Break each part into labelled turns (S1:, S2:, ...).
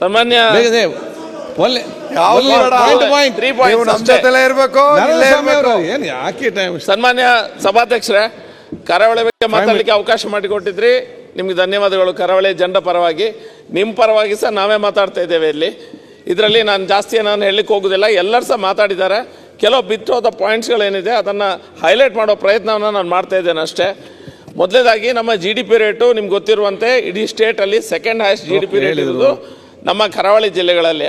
S1: ಸಾಮಾನ್ಯ
S2: ಒಳ್ಳೆ
S3: ಇರ್ಬೇಕು
S2: ಏನು ಯಾಕೆ ಟೈಮ್
S1: ಸನ್ಮಾನ್ಯ ಸಭಾಧ್ಯಕ್ಷರೇ ಕರಾವಳಿ ಬಗ್ಗೆ ಮಾತಾಡಲಿಕ್ಕೆ ಅವಕಾಶ ಮಾಡಿಕೊಟ್ಟಿದ್ರಿ. ನಿಮ್ಗೆ ಧನ್ಯವಾದಗಳು. ಕರಾವಳಿ ಜನರ ಪರವಾಗಿ. ನಿಮ್ಮ ಪರವಾಗಿ ಸಹ ನಾವೇ ಮಾತಾಡ್ತಾ ಇದ್ದೇವೆ ಇಲ್ಲಿ. ಇದರಲ್ಲಿ ನಾನು ಜಾಸ್ತಿ ನಾನು ಹೇಳಲಿಕ್ಕೆ ಹೋಗೋದಿಲ್ಲ. ಎಲ್ಲರೂ ಸಹ ಮಾತಾಡಿದ್ದಾರೆ. ಕೆಲವು ಬಿತ್ತೋದ ಪಾಯಿಂಟ್ಸ್ಗಳೇನಿದೆ ಅದನ್ನು ಹೈಲೈಟ್ ಮಾಡೋ ಪ್ರಯತ್ನವನ್ನು ನಾನು ಮಾಡ್ತಾ ಇದ್ದೇನೆ ಅಷ್ಟೇ. ಮೊದಲೇದಾಗಿ ನಮ್ಮ ಜಿ ಡಿ ಪಿ ರೇಟು ನಿಮ್ಗೆ ಗೊತ್ತಿರುವಂತೆ ಇಡೀ ಸ್ಟೇಟಲ್ಲಿ second highest G D P rate ಇರೋದು ನಮ್ಮ ಕರಾವಳಿ ಜಿಲ್ಲೆಗಳಲ್ಲಿ.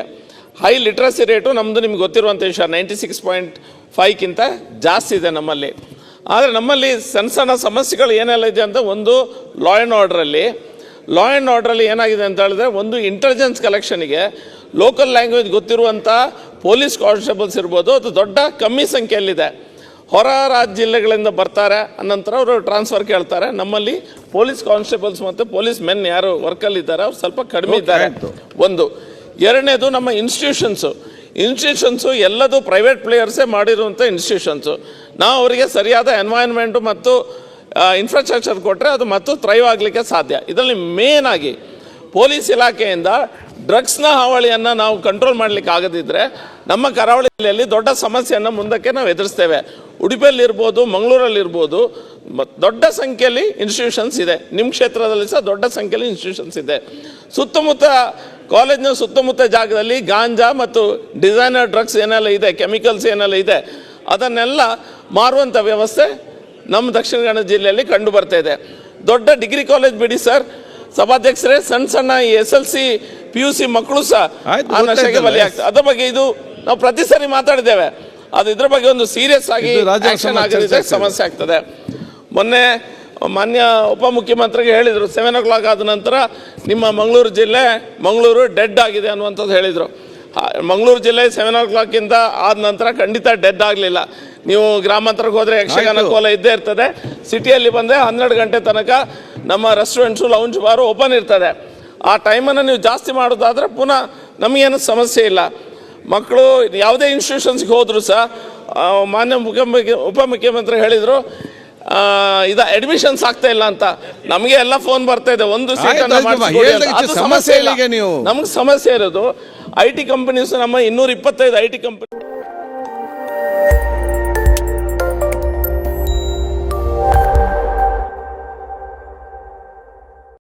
S1: ಹೈ ಲಿಟ್ರಸಿ ರೇಟು ನಮ್ಮದು ನಿಮ್ಗೆ ಗೊತ್ತಿರುವಂಥ ವಿಷಯ ನೈಂಟಿ ಸಿಕ್ಸ್ ಪಾಯಿಂಟ್ ಫೈವ್ಗಿಂತ ಜಾಸ್ತಿ ಇದೆ ನಮ್ಮಲ್ಲಿ. ಆದರೆ ನಮ್ಮಲ್ಲಿ ಸಣ್ಣ ಸಣ್ಣ ಸಮಸ್ಯೆಗಳು ಏನೆಲ್ಲ ಇದೆ ಅಂತ ಒಂದು ಲಾ ಆ್ಯಂಡ್ ಆರ್ಡ್ರಲ್ಲಿ ಲಾ ಆ್ಯಂಡ್ ಆರ್ಡ್ರಲ್ಲಿ ಏನಾಗಿದೆ ಅಂತ ಹೇಳಿದ್ರೆ ಒಂದು ಇಂಟೆಲಿಜೆನ್ಸ್ ಕಲೆಕ್ಷನಿಗೆ ಲೋಕಲ್ ಲ್ಯಾಂಗ್ವೇಜ್ ಗೊತ್ತಿರುವಂಥ ಪೊಲೀಸ್ ಕಾನ್ಸ್ಟೇಬಲ್ಸ್ ಇರ್ಬೋದು ಅದು ದೊಡ್ಡ ಕಮ್ಮಿ ಸಂಖ್ಯೆಯಲ್ಲಿದೆ. ಹೊರ ರಾಜ್ಯ ಜಿಲ್ಲೆಗಳಿಂದ ಬರ್ತಾರೆ ಅನಂತರ ಅವರು ಟ್ರಾನ್ಸ್ಫರ್ ಕೇಳ್ತಾರೆ. ನಮ್ಮಲ್ಲಿ ಪೊಲೀಸ್ ಕಾನ್ಸ್ಟೇಬಲ್ಸ್ ಮತ್ತು ಪೊಲೀಸ್ ಮೆನ್ ಯಾರು ವರ್ಕಲ್ಲಿದ್ದಾರೆ ಅವ್ರು ಸ್ವಲ್ಪ ಕಡಿಮೆ ಇದ್ದಾರೆ. ಒಂದು. ಎರಡನೇದು ನಮ್ಮ ಇನ್ಸ್ಟಿಟ್ಯೂಷನ್ಸು ಇನ್ಸ್ಟಿಟ್ಯೂಷನ್ಸು ಎಲ್ಲದು ಪ್ರೈವೇಟ್ ಪ್ಲೇಯರ್ಸೇ ಮಾಡಿರುವಂಥ ಇನ್ಸ್ಟಿಟ್ಯೂಷನ್ಸು ನಾವು ಅವರಿಗೆ ಸರಿಯಾದ ಎನ್ವೈರ್ನ್ಮೆಂಟು ಮತ್ತು ಇನ್ಫ್ರಾಸ್ಟ್ರಕ್ಚರ್ ಕೊಟ್ಟರೆ ಅದು ಮತ್ತು ಥ್ರೈವ್ ಆಗಲಿಕ್ಕೆ ಸಾಧ್ಯ. ಇದರಲ್ಲಿ ಮೇನ್ ಆಗಿ ಪೊಲೀಸ್ ಇಲಾಖೆಯಿಂದ ಡ್ರಗ್ಸ್ನ ಹಾವಳಿಯನ್ನು ನಾವು ಕಂಟ್ರೋಲ್ ಮಾಡಲಿಕ್ಕೆ ಆಗದಿದ್ದರೆ ನಮ್ಮ ಕರಾವಳಿ ಜಿಲ್ಲೆಯಲ್ಲಿ ದೊಡ್ಡ ಸಮಸ್ಯೆಯನ್ನು ಮುಂದಕ್ಕೆ ನಾವು ಎದುರಿಸ್ತೇವೆ. ಉಡುಪಿಯಲ್ಲಿ ಇರ್ಬೋದು ಮಂಗಳೂರಲ್ಲಿ ಇರ್ಬೋದು ಮ- ದೊಡ್ಡ ಸಂಖ್ಯೆಯಲ್ಲಿ ಇನ್ಸ್ಟಿಟ್ಯೂಷನ್ಸ್ ಇದೆ. ನಿಮ್ಮ ಕ್ಷೇತ್ರದಲ್ಲಿ ಸಹ ದೊಡ್ಡ ಸಂಖ್ಯೆಯಲ್ಲಿ ಇನ್ಸ್ಟಿಟ್ಯೂಷನ್ಸ್ ಇದೆ. ಸುತ್ತಮುತ್ತ ಕಾಲೇಜ್ನ ಸುತ್ತಮುತ್ತ ಜಾಗದಲ್ಲಿ ಗಾಂಜಾ ಮತ್ತು ಡಿಸೈನರ್ ಡ್ರಗ್ಸ್ ಏನೆಲ್ಲ ಇದೆ ಕೆಮಿಕಲ್ಸ್ ಏನೆಲ್ಲ ಇದೆ ಅದನ್ನೆಲ್ಲ ಮಾರುವಂಥ ವ್ಯವಸ್ಥೆ ನಮ್ಮ ದಕ್ಷಿಣ ಕನ್ನಡ ಜಿಲ್ಲೆಯಲ್ಲಿ ಕಂಡು ಬರ್ತಾ ಇದೆ. ದೊಡ್ಡ ಡಿಗ್ರಿ ಕಾಲೇಜ್ ಬಿಡಿ ಸರ್ ಸಭಾಧ್ಯಕ್ಷರೇ ಸಣ್ಣ ಸಣ್ಣ S L C P U C ಮಕ್ಕಳು ಸಹ ಆ ನಶೆಗೆ ಅದ್ರ ಬಗ್ಗೆ ಇದು ನಾವು ಪ್ರತಿ ಸರಿ ಮಾತಾಡಿದ್ದೇವೆ. ಅದು ಇದ್ರ ಬಗ್ಗೆ ಒಂದು ಸೀರಿಯಸ್ ಆಗಿ ಆಕ್ಷನ್ ಆಗದಿದ್ರೆ ಸಮಸ್ಯೆ ಆಗ್ತದೆ. ಮೊನ್ನೆ ಮಾನ್ಯ ಉಪಮುಖ್ಯಮಂತ್ರಿಗೆ ಹೇಳಿದರು ಸೆವೆನ್ ಓ ಕ್ಲಾಕ್ ಆದ ನಂತರ ನಿಮ್ಮ ಮಂಗಳೂರು ಜಿಲ್ಲೆ ಮಂಗಳೂರು ಡೆಡ್ ಆಗಿದೆ ಅನ್ನುವಂಥದ್ದು ಹೇಳಿದರು. ಮಂಗಳೂರು ಜಿಲ್ಲೆ ಸೆವೆನ್ ಓ ಕ್ಲಾಕಿಂದ ಆದ ನಂತರ ಖಂಡಿತ ಡೆಡ್ ಆಗಲಿಲ್ಲ. ನೀವು ಗ್ರಾಮಾಂತರಕ್ಕೆ ಹೋದರೆ ಯಕ್ಷಗಾನ ಕೋಲ ಇದ್ದೇ ಇರ್ತದೆ. ಸಿಟಿಯಲ್ಲಿ ಬಂದರೆ ಹನ್ನೆರಡು ಗಂಟೆ ತನಕ ನಮ್ಮ ರೆಸ್ಟೋರೆಂಟ್ಸು ಲೌಂಜ್ ಬಾರು ಓಪನ್ ಇರ್ತದೆ. ಆ ಟೈಮನ್ನು ನೀವು ಜಾಸ್ತಿ ಮಾಡೋದಾದರೆ ಪುನಃ ನಮಗೇನು ಸಮಸ್ಯೆ ಇಲ್ಲ. ಮಕ್ಕಳು ಯಾವುದೇ ಇನ್ಸ್ಟಿಟ್ಯೂಷನ್ಸ್ಗೆ ಹೋದರೂ ಸಹ ಮಾನ್ಯ ಮುಖ್ಯಮಂತ್ರಿ ಉಪಮುಖ್ಯಮಂತ್ರಿ ಹೇಳಿದರು ಇದು ಅಡ್ಮಿಷನ್ಸ್ ಆಗ್ತಾ ಇಲ್ಲ ಅಂತ. ನಮಗೆ ಎಲ್ಲ ಫೋನ್ ಬರ್ತಾ ಇದೆ ಒಂದು ಸೀಟ್
S2: ಸಮಸ್ಯೆ
S1: ಇಲ್ಲ.
S2: ಇಲ್ಲ ನೀವು.
S1: ನಮ್ಗೆ ಸಮಸ್ಯೆ ಇರೋದು ಐ ಟಿ ಕಂಪನೀಸ್ ನಮ್ಮ ಇನ್ನೂರ ಇಪ್ಪತ್ತೈದು ಐ ಟಿ ಕಂಪನಿ